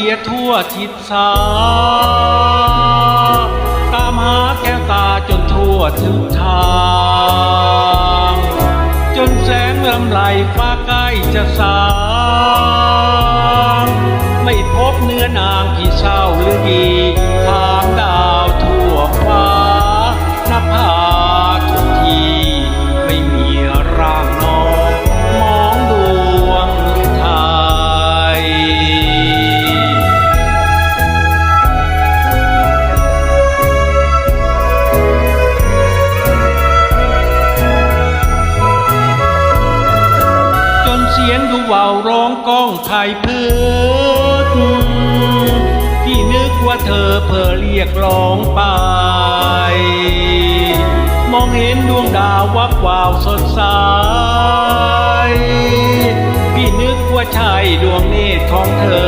ียทั่วทิศสาตามหาแก้วตาจนทั่วทุกทาง จนแสงลำไหลฟ้าใกล้จะสางไม่พบเนื้อนางที่เศร้าหรือดีทางดาวทั่วฟ้านภาทุกทีไม่มีร่าง สียงดูว่าวร้องก้องไทยพืชพี่นึกว่าเธอเพอเรียกร้องไป มองเห็นดวงดาววับวาวสดใส พี่นึกว่าใช่ดวงเนตรของเธอ